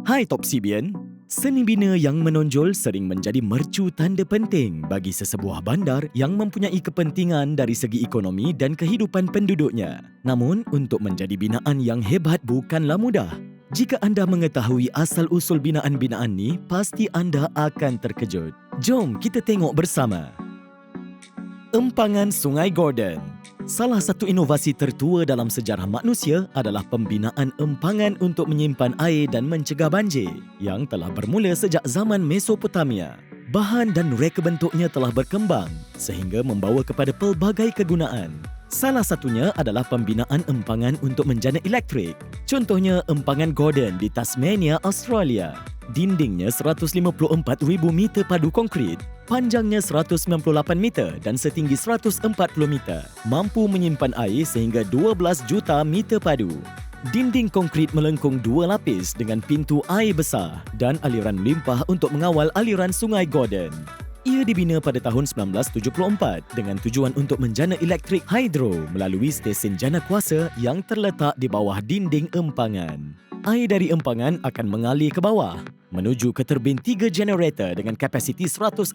Hai Top Sibian, seni bina yang menonjol sering menjadi mercu tanda penting bagi sesebuah bandar yang mempunyai kepentingan dari segi ekonomi dan kehidupan penduduknya. Namun, untuk menjadi binaan yang hebat bukanlah mudah. Jika anda mengetahui asal-usul binaan-binaan ni, pasti anda akan terkejut. Jom kita tengok bersama. Empangan Sungai Gordon Salah satu inovasi tertua dalam sejarah manusia adalah pembinaan empangan untuk menyimpan air dan mencegah banjir yang telah bermula sejak zaman Mesopotamia. Bahan dan reka bentuknya telah berkembang sehingga membawa kepada pelbagai kegunaan. Salah satunya adalah pembinaan empangan untuk menjana elektrik. Contohnya empangan Gordon di Tasmania, Australia. Dindingnya 154,000 meter padu konkrit, panjangnya 198 meter dan setinggi 140 meter. Mampu menyimpan air sehingga 12 juta meter padu. Dinding konkrit melengkung dua lapis dengan pintu air besar dan aliran limpah untuk mengawal aliran sungai Gordon. Ia dibina pada tahun 1974 dengan tujuan untuk menjana elektrik hidro melalui stesen jana kuasa yang terletak di bawah dinding empangan. Air dari empangan akan mengalir ke bawah menuju ke terbin tiga generator dengan kapasiti 144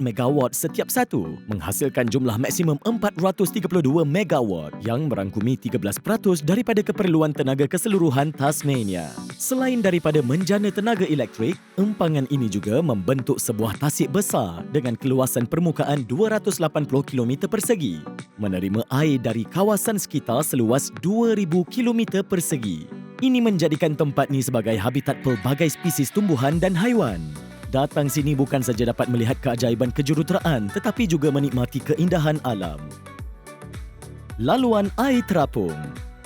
MW setiap satu menghasilkan jumlah maksimum 432 MW yang merangkumi 13% daripada keperluan tenaga keseluruhan Tasmania. Selain daripada menjana tenaga elektrik, empangan ini juga membentuk sebuah tasik besar dengan keluasan permukaan 280 km persegi menerima air dari kawasan sekitar seluas 2000 km persegi. Ini menjadikan tempat ni sebagai habitat pelbagai spesies tumbuhan dan haiwan. Datang sini bukan saja dapat melihat keajaiban kejuruteraan tetapi juga menikmati keindahan alam. Laluan air terapung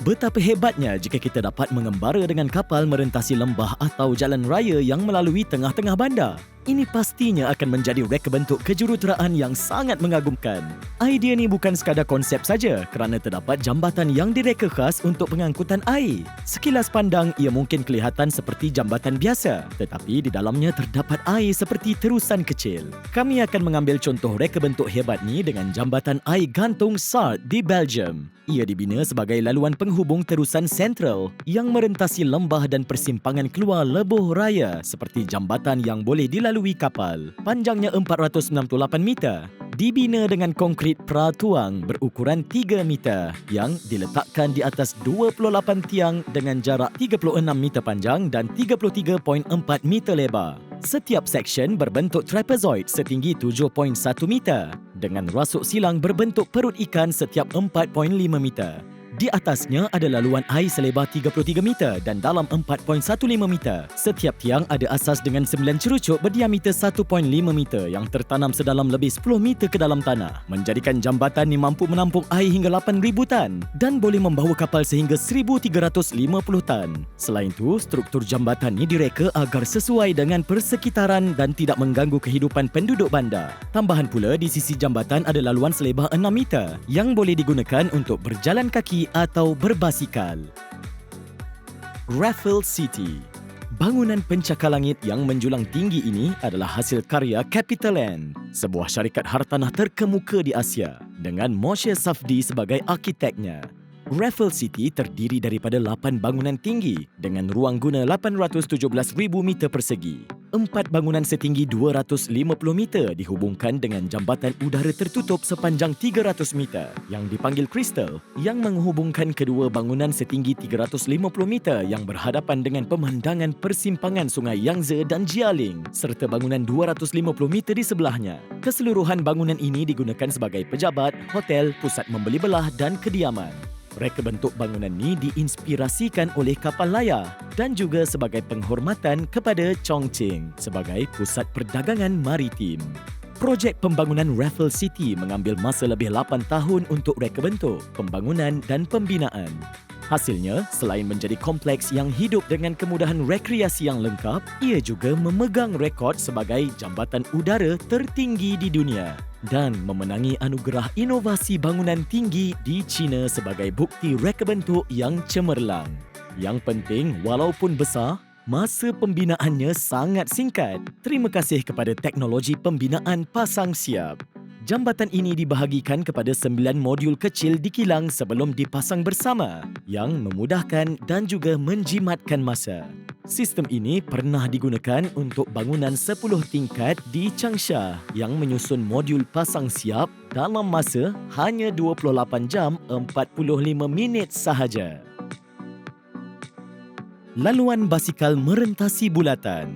Betapa hebatnya jika kita dapat mengembara dengan kapal merentasi lembah atau jalan raya yang melalui tengah-tengah bandar. Ini pastinya akan menjadi reka bentuk kejuruteraan yang sangat mengagumkan. Idea ni bukan sekadar konsep saja kerana terdapat jambatan yang direka khas untuk pengangkutan air. Sekilas pandang ia mungkin kelihatan seperti jambatan biasa tetapi di dalamnya terdapat air seperti terusan kecil. Kami akan mengambil contoh reka bentuk hebat ni dengan jambatan air gantung SART di Belgium. Ia dibina sebagai laluan penghubung terusan sentral yang merentasi lembah dan persimpangan keluar lebuh raya seperti jambatan yang boleh dilalui kapal. Panjangnya 468 meter. Dibina dengan konkrit pratuang berukuran 3 meter yang diletakkan di atas 28 tiang dengan jarak 36 meter panjang dan 33.4 meter lebar. Setiap seksyen berbentuk trapezoid setinggi 7.1 meter dengan rasuk silang berbentuk perut ikan setiap 4.5 meter. Di atasnya ada laluan air selebar 33 meter dan dalam 4.15 meter. Setiap tiang ada asas dengan 9 cerucuk berdiameter 1.5 meter yang tertanam sedalam lebih 10 meter ke dalam tanah. Menjadikan jambatan ini mampu menampung air hingga 8,000 tan dan boleh membawa kapal sehingga 1,350 tan. Selain itu, struktur jambatan ini direka agar sesuai dengan persekitaran dan tidak mengganggu kehidupan penduduk bandar. Tambahan pula, di sisi jambatan ada laluan selebar 6 meter yang boleh digunakan untuk berjalan kaki atau berbasikal. Raffle City Bangunan pencakar langit yang menjulang tinggi ini adalah hasil karya CapitaLand, sebuah syarikat hartanah terkemuka di Asia dengan Moshe Safdie sebagai arkiteknya. Raffle City terdiri daripada 8 bangunan tinggi dengan ruang guna 817,000 meter persegi empat bangunan setinggi 250 meter dihubungkan dengan jambatan udara tertutup sepanjang 300 meter yang dipanggil Crystal yang menghubungkan kedua bangunan setinggi 350 meter yang berhadapan dengan pemandangan persimpangan Sungai Yangtze dan Jialing serta bangunan 250 meter di sebelahnya. Keseluruhan bangunan ini digunakan sebagai pejabat, hotel, pusat membeli belah dan kediaman. Reka bentuk bangunan ini diinspirasikan oleh kapal layar dan juga sebagai penghormatan kepada Chongqing sebagai pusat perdagangan maritim. Projek pembangunan Raffle City mengambil masa lebih 8 tahun untuk reka bentuk, pembangunan dan pembinaan. Hasilnya, selain menjadi kompleks yang hidup dengan kemudahan rekreasi yang lengkap, ia juga memegang rekod sebagai jambatan udara tertinggi di dunia dan memenangi anugerah inovasi bangunan tinggi di China sebagai bukti reka bentuk yang cemerlang. Yang penting, walaupun besar, masa pembinaannya sangat singkat. Terima kasih kepada teknologi pembinaan pasang siap. Jambatan ini dibahagikan kepada sembilan modul kecil di kilang sebelum dipasang bersama yang memudahkan dan juga menjimatkan masa. Sistem ini pernah digunakan untuk bangunan 10 tingkat di Changsha yang menyusun modul pasang siap dalam masa hanya 28 jam 45 minit sahaja. Laluan basikal merentasi bulatan.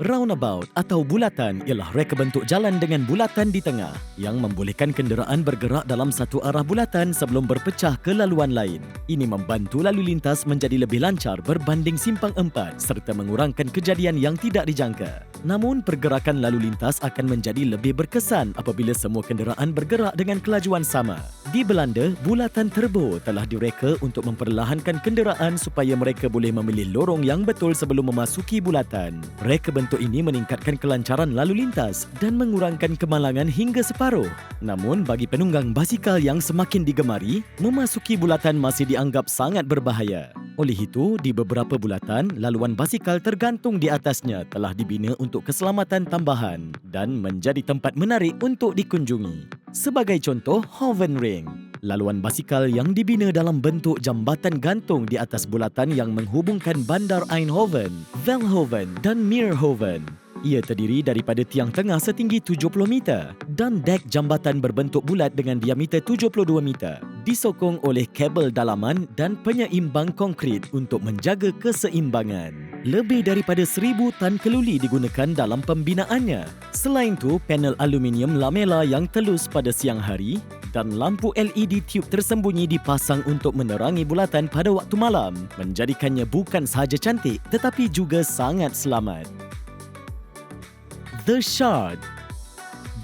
Roundabout atau bulatan ialah reka bentuk jalan dengan bulatan di tengah yang membolehkan kenderaan bergerak dalam satu arah bulatan sebelum berpecah ke laluan lain. Ini membantu lalu lintas menjadi lebih lancar berbanding simpang empat serta mengurangkan kejadian yang tidak dijangka. Namun, pergerakan lalu lintas akan menjadi lebih berkesan apabila semua kenderaan bergerak dengan kelajuan sama. Di Belanda, bulatan turbo telah direka untuk memperlahankan kenderaan supaya mereka boleh memilih lorong yang betul sebelum memasuki bulatan. Reka bentuk ini meningkatkan kelancaran lalu lintas dan mengurangkan kemalangan hingga separuh. Namun, bagi penunggang basikal yang semakin digemari, memasuki bulatan masih dianggap sangat berbahaya. Oleh itu, di beberapa bulatan, laluan basikal tergantung di atasnya telah dibina untuk keselamatan tambahan dan menjadi tempat menarik untuk dikunjungi. Sebagai contoh, Hoven Ring. Laluan basikal yang dibina dalam bentuk jambatan gantung di atas bulatan yang menghubungkan bandar Eindhoven, Velhoven dan Meerhoven. Ia terdiri daripada tiang tengah setinggi 70 meter dan dek jambatan berbentuk bulat dengan diameter 72 meter disokong oleh kabel dalaman dan penyeimbang konkrit untuk menjaga keseimbangan. Lebih daripada seribu tan keluli digunakan dalam pembinaannya. Selain itu, panel aluminium lamela yang telus pada siang hari dan lampu LED tube tersembunyi dipasang untuk menerangi bulatan pada waktu malam menjadikannya bukan sahaja cantik tetapi juga sangat selamat. The Shard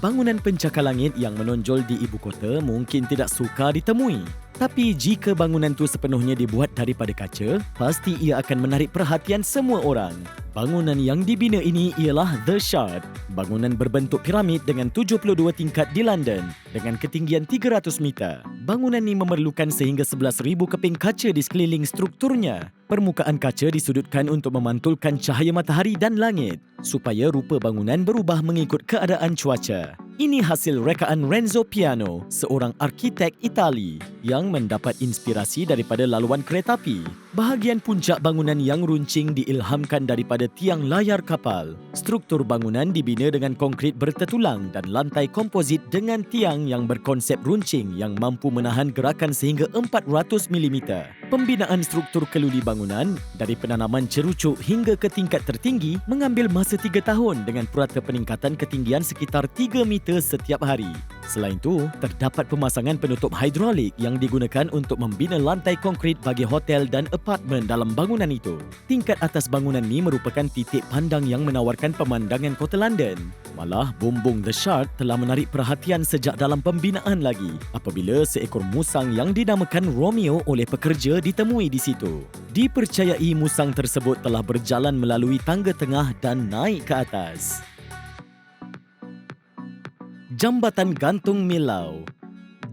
Bangunan pencakar langit yang menonjol di ibu kota mungkin tidak suka ditemui. Tapi jika bangunan itu sepenuhnya dibuat daripada kaca, pasti ia akan menarik perhatian semua orang. Bangunan yang dibina ini ialah The Shard, bangunan berbentuk piramid dengan 72 tingkat di London dengan ketinggian 300 meter. Bangunan ini memerlukan sehingga 11,000 keping kaca di sekeliling strukturnya. Permukaan kaca disudutkan untuk memantulkan cahaya matahari dan langit supaya rupa bangunan berubah mengikut keadaan cuaca. Ini hasil rekaan Renzo Piano, seorang arkitek Itali yang mendapat inspirasi daripada laluan kereta api. Bahagian puncak bangunan yang runcing diilhamkan daripada tiang layar kapal. Struktur bangunan dibina dengan konkrit bertetulang dan lantai kompozit dengan tiang yang berkonsep runcing yang mampu menahan gerakan sehingga 400 mm. Pembinaan struktur keluli bangunan dari penanaman cerucuk hingga ke tingkat tertinggi mengambil masa 3 tahun dengan purata peningkatan ketinggian sekitar 3 meter setiap hari. Selain itu, terdapat pemasangan penutup hidrolik yang digunakan untuk membina lantai konkrit bagi hotel dan dalam bangunan itu. Tingkat atas bangunan ini merupakan titik pandang yang menawarkan pemandangan kota London. Malah, bumbung The Shard telah menarik perhatian sejak dalam pembinaan lagi apabila seekor musang yang dinamakan Romeo oleh pekerja ditemui di situ. Dipercayai musang tersebut telah berjalan melalui tangga tengah dan naik ke atas. Jambatan Gantung Milau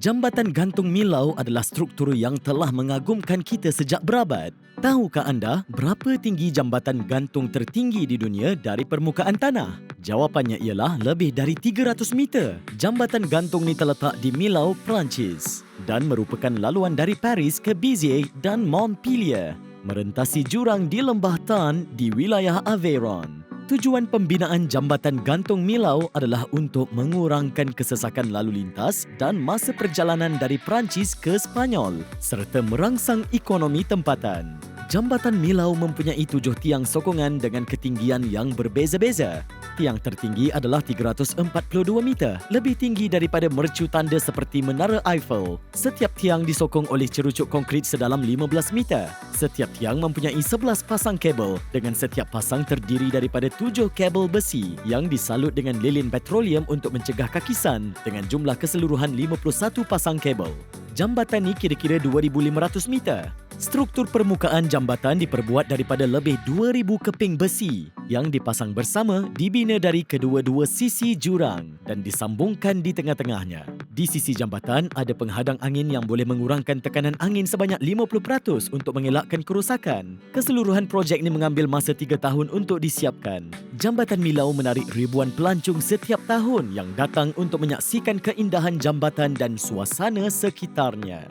Jambatan Gantung Milau adalah struktur yang telah mengagumkan kita sejak berabad. Tahukah anda berapa tinggi jambatan gantung tertinggi di dunia dari permukaan tanah? Jawapannya ialah lebih dari 300 meter. Jambatan gantung ini terletak di Milau, Perancis dan merupakan laluan dari Paris ke Béziers dan Montpellier merentasi jurang di lembah Tan di wilayah Aveyron. Tujuan pembinaan jambatan gantung Milau adalah untuk mengurangkan kesesakan lalu lintas dan masa perjalanan dari Perancis ke Spanyol serta merangsang ekonomi tempatan. Jambatan Milau mempunyai tujuh tiang sokongan dengan ketinggian yang berbeza-beza. Tiang tertinggi adalah 342 meter, lebih tinggi daripada mercu tanda seperti Menara Eiffel. Setiap tiang disokong oleh cerucuk konkrit sedalam 15 meter. Setiap tiang mempunyai 11 pasang kabel dengan setiap pasang terdiri daripada tujuh kabel besi yang disalut dengan lilin petroleum untuk mencegah kakisan dengan jumlah keseluruhan 51 pasang kabel. Jambatan ini kira-kira 2,500 meter. Struktur permukaan jambatan diperbuat daripada lebih 2,000 keping besi yang dipasang bersama dibina dari kedua-dua sisi jurang dan disambungkan di tengah-tengahnya. Di sisi jambatan ada penghadang angin yang boleh mengurangkan tekanan angin sebanyak 50% untuk mengelakkan kerosakan. Keseluruhan projek ini mengambil masa 3 tahun untuk disiapkan. Jambatan Milau menarik ribuan pelancong setiap tahun yang datang untuk menyaksikan keindahan jambatan dan suasana sekitarnya.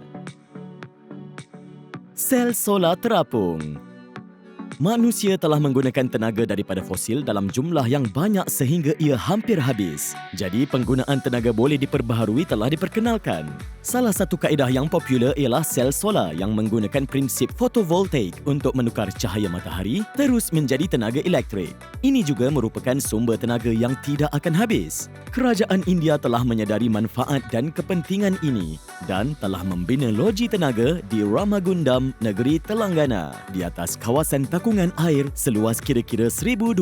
Sel solar terapung Manusia telah menggunakan tenaga daripada fosil dalam jumlah yang banyak sehingga ia hampir habis. Jadi penggunaan tenaga boleh diperbaharui telah diperkenalkan. Salah satu kaedah yang popular ialah sel solar yang menggunakan prinsip fotovoltaik untuk menukar cahaya matahari terus menjadi tenaga elektrik. Ini juga merupakan sumber tenaga yang tidak akan habis. Kerajaan India telah menyedari manfaat dan kepentingan ini dan telah membina loji tenaga di Ramagundam, negeri Telanggana di atas kawasan takungan air seluas kira-kira 1,250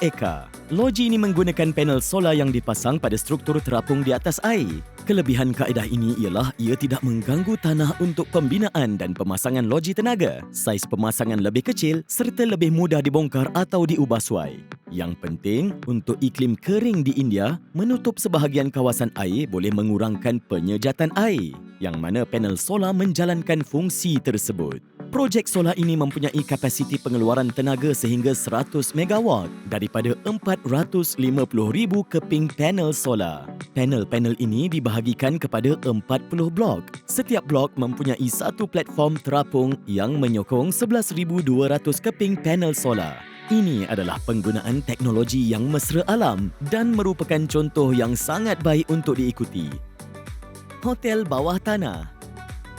ekar. Loji ini menggunakan panel solar yang dipasang pada struktur terapung di atas air. Kelebihan kaedah ini ialah ia tidak mengganggu tanah untuk pembinaan dan pemasangan loji tenaga. Saiz pemasangan lebih kecil serta lebih mudah dibongkar atau diubah suai. Yang penting, untuk iklim kering di India, menutup sebahagian kawasan air boleh mengurangkan penyejatan air, yang mana panel solar menjalankan fungsi tersebut. Projek solar ini mempunyai kapasiti pengeluaran tenaga sehingga 100 megawatt daripada 450,000 keping panel solar. Panel-panel ini dibahagikan kepada 40 blok. Setiap blok mempunyai satu platform terapung yang menyokong 11,200 keping panel solar. Ini adalah penggunaan teknologi yang mesra alam dan merupakan contoh yang sangat baik untuk diikuti. Hotel bawah tanah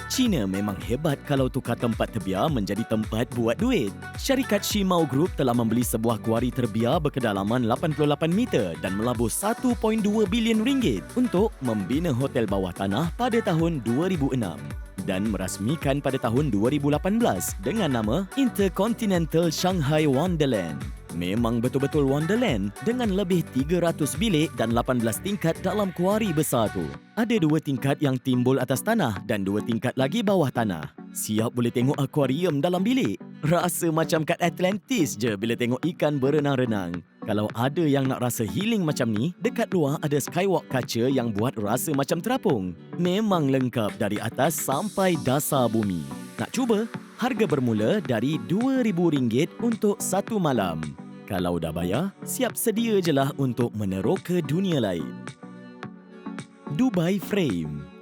China memang hebat kalau tukar tempat terbiar menjadi tempat buat duit. Syarikat Shimao Group telah membeli sebuah kuari terbiar berkedalaman 88 meter dan melabur 1.2 bilion ringgit untuk membina hotel bawah tanah pada tahun 2006 dan merasmikan pada tahun 2018 dengan nama Intercontinental Shanghai Wonderland. Memang betul-betul Wonderland dengan lebih 300 bilik dan 18 tingkat dalam kuari besar tu. Ada dua tingkat yang timbul atas tanah dan dua tingkat lagi bawah tanah. Siap boleh tengok akuarium dalam bilik. Rasa macam kat Atlantis je bila tengok ikan berenang-renang. Kalau ada yang nak rasa healing macam ni, dekat luar ada skywalk kaca yang buat rasa macam terapung. Memang lengkap dari atas sampai dasar bumi. Nak cuba? Harga bermula dari RM2,000 untuk satu malam. Kalau dah bayar, siap sedia je lah untuk meneroka dunia lain. Dubai Frame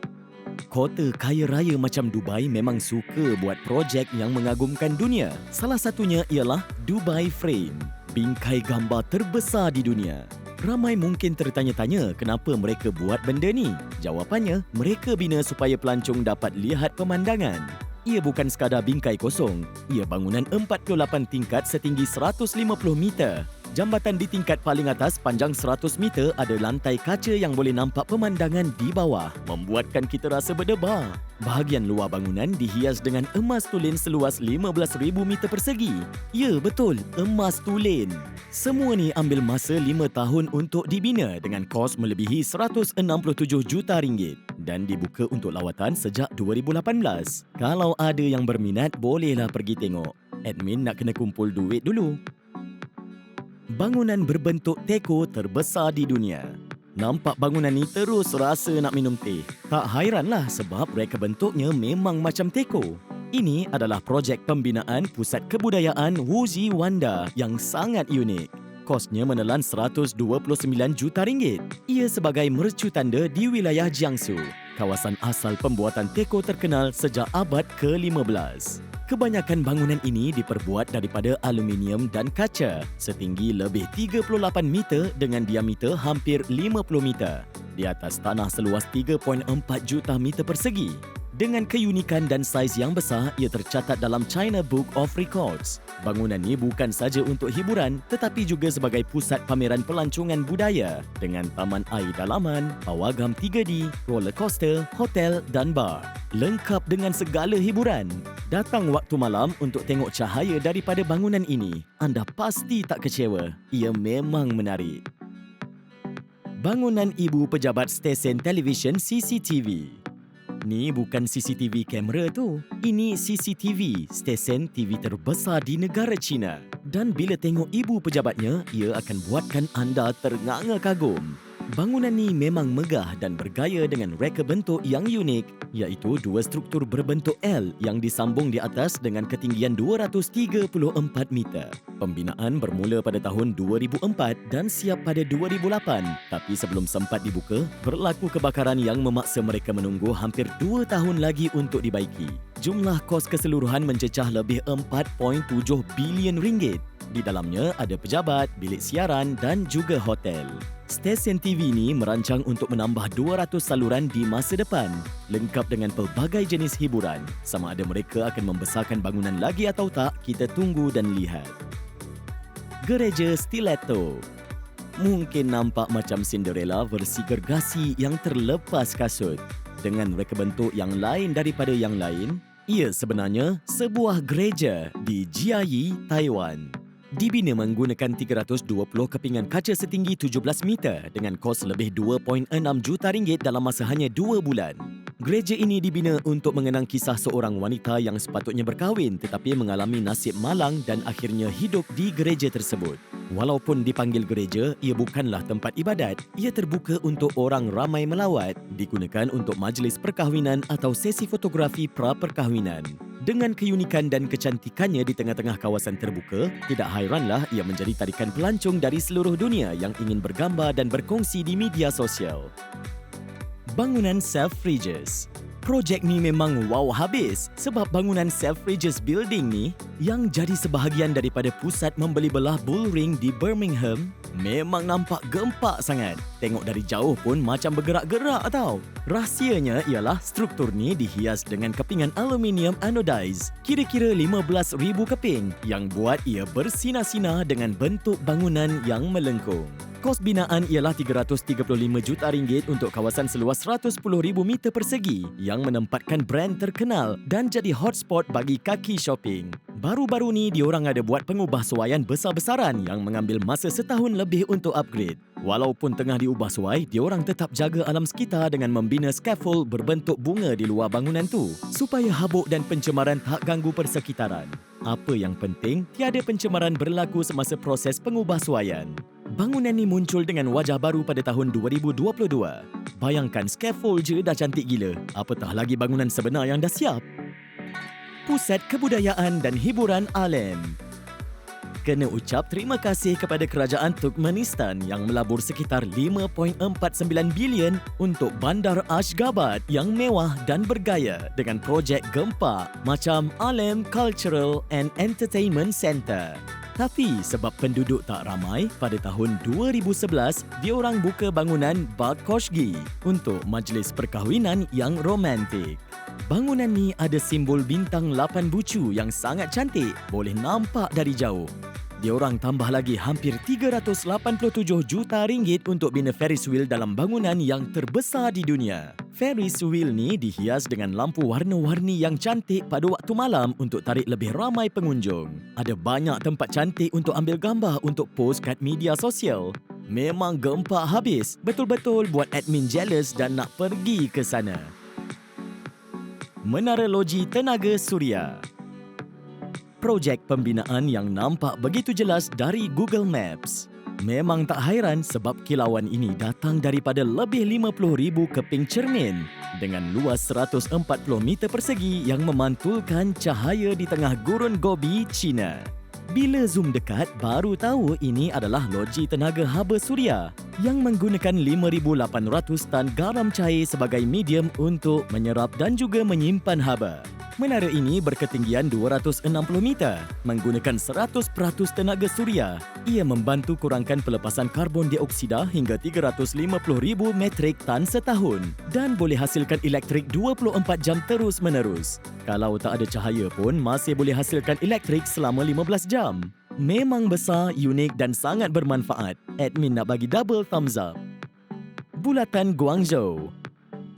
Kota kaya raya macam Dubai memang suka buat projek yang mengagumkan dunia. Salah satunya ialah Dubai Frame, bingkai gambar terbesar di dunia. Ramai mungkin tertanya-tanya kenapa mereka buat benda ni. Jawapannya, mereka bina supaya pelancong dapat lihat pemandangan. Ia bukan sekadar bingkai kosong. Ia bangunan 48 tingkat setinggi 150 meter. Jambatan di tingkat paling atas panjang 100 meter ada lantai kaca yang boleh nampak pemandangan di bawah, membuatkan kita rasa berdebar. Bahagian luar bangunan dihias dengan emas tulen seluas 15,000 meter persegi. Ya, betul, emas tulen. Semua ni ambil masa 5 tahun untuk dibina dengan kos melebihi 167 juta ringgit dan dibuka untuk lawatan sejak 2018. Kalau ada yang berminat, bolehlah pergi tengok. Admin nak kena kumpul duit dulu. Bangunan berbentuk teko terbesar di dunia. Nampak bangunan ni terus rasa nak minum teh. Tak hairanlah sebab reka bentuknya memang macam teko. Ini adalah projek pembinaan Pusat Kebudayaan Wuzi Wanda yang sangat unik. Kosnya menelan 129 juta ringgit. Ia sebagai mercu tanda di wilayah Jiangsu, kawasan asal pembuatan teko terkenal sejak abad ke-15. Kebanyakan bangunan ini diperbuat daripada aluminium dan kaca setinggi lebih 38 meter dengan diameter hampir 50 meter di atas tanah seluas 3.4 juta meter persegi. Dengan keunikan dan saiz yang besar, ia tercatat dalam China Book of Records. Bangunan ini bukan saja untuk hiburan tetapi juga sebagai pusat pameran pelancongan budaya dengan taman air dalaman, pawagam 3D, roller coaster, hotel dan bar. Lengkap dengan segala hiburan. Datang waktu malam untuk tengok cahaya daripada bangunan ini. Anda pasti tak kecewa. Ia memang menarik. Bangunan Ibu Pejabat Stesen Televisyen CCTV Ni bukan CCTV kamera tu. Ini CCTV, stesen TV terbesar di negara China. Dan bila tengok ibu pejabatnya, ia akan buatkan anda ternganga kagum. Bangunan ni memang megah dan bergaya dengan reka bentuk yang unik iaitu dua struktur berbentuk L yang disambung di atas dengan ketinggian 234 meter. Pembinaan bermula pada tahun 2004 dan siap pada 2008 tapi sebelum sempat dibuka, berlaku kebakaran yang memaksa mereka menunggu hampir dua tahun lagi untuk dibaiki. jumlah kos keseluruhan mencecah lebih 4.7 bilion ringgit. Di dalamnya ada pejabat, bilik siaran dan juga hotel. Stesen TV ini merancang untuk menambah 200 saluran di masa depan, lengkap dengan pelbagai jenis hiburan. Sama ada mereka akan membesarkan bangunan lagi atau tak, kita tunggu dan lihat. Gereja Stiletto Mungkin nampak macam Cinderella versi gergasi yang terlepas kasut. Dengan reka bentuk yang lain daripada yang lain, ia sebenarnya sebuah gereja di Jiayi, Taiwan. Dibina menggunakan 320 kepingan kaca setinggi 17 meter dengan kos lebih 2.6 juta ringgit dalam masa hanya 2 bulan. Gereja ini dibina untuk mengenang kisah seorang wanita yang sepatutnya berkahwin tetapi mengalami nasib malang dan akhirnya hidup di gereja tersebut. Walaupun dipanggil gereja, ia bukanlah tempat ibadat. Ia terbuka untuk orang ramai melawat, digunakan untuk majlis perkahwinan atau sesi fotografi pra-perkahwinan. Dengan keunikan dan kecantikannya di tengah-tengah kawasan terbuka, tidak hairanlah ia menjadi tarikan pelancong dari seluruh dunia yang ingin bergambar dan berkongsi di media sosial bangunan Selfridges. Projek ni memang wow habis sebab bangunan Selfridges Building ni yang jadi sebahagian daripada pusat membeli belah Bullring di Birmingham memang nampak gempak sangat. Tengok dari jauh pun macam bergerak-gerak tau. Rahsianya ialah struktur ni dihias dengan kepingan aluminium anodized. Kira-kira 15,000 keping yang buat ia bersinar-sinar dengan bentuk bangunan yang melengkung. Kos binaan ialah 335 juta ringgit untuk kawasan seluas 110,000 meter persegi yang menempatkan brand terkenal dan jadi hotspot bagi kaki shopping. Baru-baru ni diorang ada buat pengubah suaian besar-besaran yang mengambil masa setahun lebih untuk upgrade. Walaupun tengah diubah suai, diorang tetap jaga alam sekitar dengan membina scaffold berbentuk bunga di luar bangunan tu supaya habuk dan pencemaran tak ganggu persekitaran. Apa yang penting, tiada pencemaran berlaku semasa proses pengubah suaian. Bangunan ni muncul dengan wajah baru pada tahun 2022. Bayangkan scaffold je dah cantik gila. Apatah lagi bangunan sebenar yang dah siap. Pusat Kebudayaan dan Hiburan Alem Kena ucap terima kasih kepada Kerajaan Turkmenistan yang melabur sekitar 5.49 bilion untuk Bandar Ashgabat yang mewah dan bergaya dengan projek gempa macam Alem Cultural and Entertainment Centre. Tapi sebab penduduk tak ramai, pada tahun 2011, diorang buka bangunan Bad Koshgi untuk majlis perkahwinan yang romantik. Bangunan ni ada simbol bintang lapan bucu yang sangat cantik, boleh nampak dari jauh. Diorang tambah lagi hampir 387 juta ringgit untuk bina Ferris wheel dalam bangunan yang terbesar di dunia. Ferris wheel ni dihias dengan lampu warna-warni yang cantik pada waktu malam untuk tarik lebih ramai pengunjung. Ada banyak tempat cantik untuk ambil gambar untuk post kat media sosial. Memang gempak habis. Betul-betul buat admin jealous dan nak pergi ke sana. Menara Loji Tenaga Suria Projek pembinaan yang nampak begitu jelas dari Google Maps. Memang tak hairan sebab kilauan ini datang daripada lebih 50,000 keping cermin dengan luas 140 meter persegi yang memantulkan cahaya di tengah gurun Gobi, China. Bila zoom dekat, baru tahu ini adalah loji tenaga haba suria yang menggunakan 5,800 tan garam cair sebagai medium untuk menyerap dan juga menyimpan haba. Menara ini berketinggian 260 meter, menggunakan 100% tenaga suria. Ia membantu kurangkan pelepasan karbon dioksida hingga 350,000 metrik tan setahun dan boleh hasilkan elektrik 24 jam terus-menerus. Kalau tak ada cahaya pun masih boleh hasilkan elektrik selama 15 jam. Memang besar, unik dan sangat bermanfaat. Admin nak bagi double thumbs up. Bulatan Guangzhou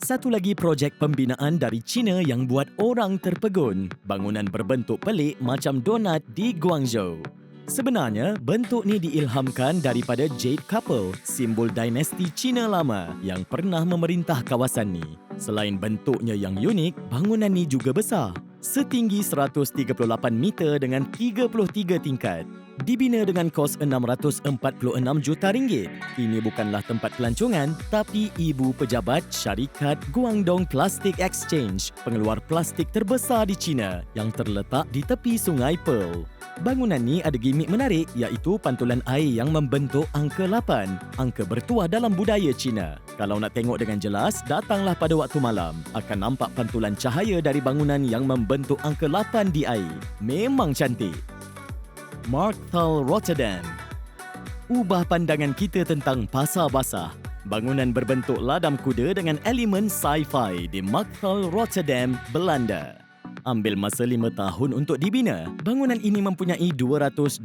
satu lagi projek pembinaan dari China yang buat orang terpegun. Bangunan berbentuk pelik macam donat di Guangzhou. Sebenarnya, bentuk ni diilhamkan daripada Jade Couple, simbol dinasti China lama yang pernah memerintah kawasan ni. Selain bentuknya yang unik, bangunan ni juga besar. Setinggi 138 meter dengan 33 tingkat. Dibina dengan kos 646 juta ringgit. Ini bukanlah tempat pelancongan tapi ibu pejabat syarikat Guangdong Plastic Exchange, pengeluar plastik terbesar di China yang terletak di tepi Sungai Pearl. Bangunan ni ada gimmick menarik iaitu pantulan air yang membentuk angka 8, angka bertuah dalam budaya Cina. Kalau nak tengok dengan jelas, datanglah pada waktu malam. Akan nampak pantulan cahaya dari bangunan yang membentuk angka 8 di air. Memang cantik. Markthal Rotterdam Ubah pandangan kita tentang pasar basah. Bangunan berbentuk ladam kuda dengan elemen sci-fi di Markthal Rotterdam, Belanda ambil masa lima tahun untuk dibina. Bangunan ini mempunyai 228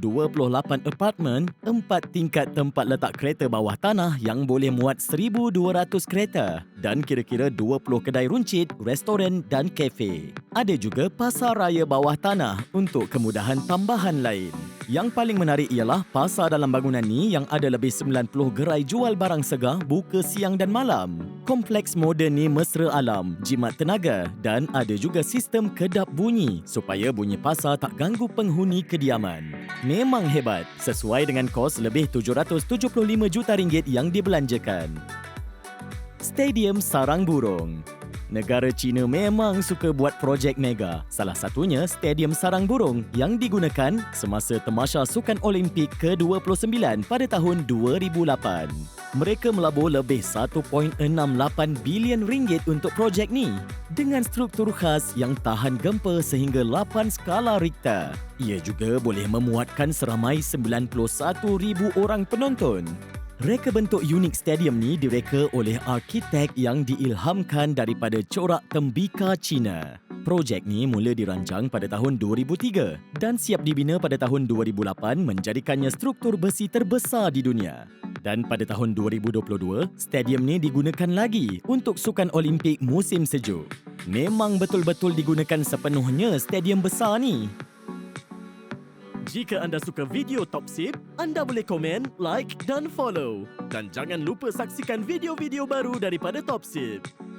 apartmen, empat tingkat tempat letak kereta bawah tanah yang boleh muat 1,200 kereta dan kira-kira 20 kedai runcit, restoran dan kafe. Ada juga pasar raya bawah tanah untuk kemudahan tambahan lain. Yang paling menarik ialah pasar dalam bangunan ni yang ada lebih 90 gerai jual barang segar buka siang dan malam. Kompleks moden ni mesra alam, jimat tenaga dan ada juga sistem kedap bunyi supaya bunyi pasar tak ganggu penghuni kediaman. Memang hebat sesuai dengan kos lebih 775 juta ringgit yang dibelanjakan. Stadium Sarang Burung Negara China memang suka buat projek mega. Salah satunya Stadium Sarang Burung yang digunakan semasa Temasya Sukan Olimpik ke-29 pada tahun 2008. Mereka melabur lebih 1.68 bilion ringgit untuk projek ni dengan struktur khas yang tahan gempa sehingga 8 skala Richter. Ia juga boleh memuatkan seramai 91,000 orang penonton. Reka bentuk unik stadium ni direka oleh arkitek yang diilhamkan daripada corak tembika Cina. Projek ni mula dirancang pada tahun 2003 dan siap dibina pada tahun 2008 menjadikannya struktur besi terbesar di dunia. Dan pada tahun 2022, stadium ni digunakan lagi untuk Sukan Olimpik musim sejuk. Memang betul-betul digunakan sepenuhnya stadium besar ni. Jika anda suka video Top Sip, anda boleh komen, like dan follow. Dan jangan lupa saksikan video-video baru daripada Top Sip.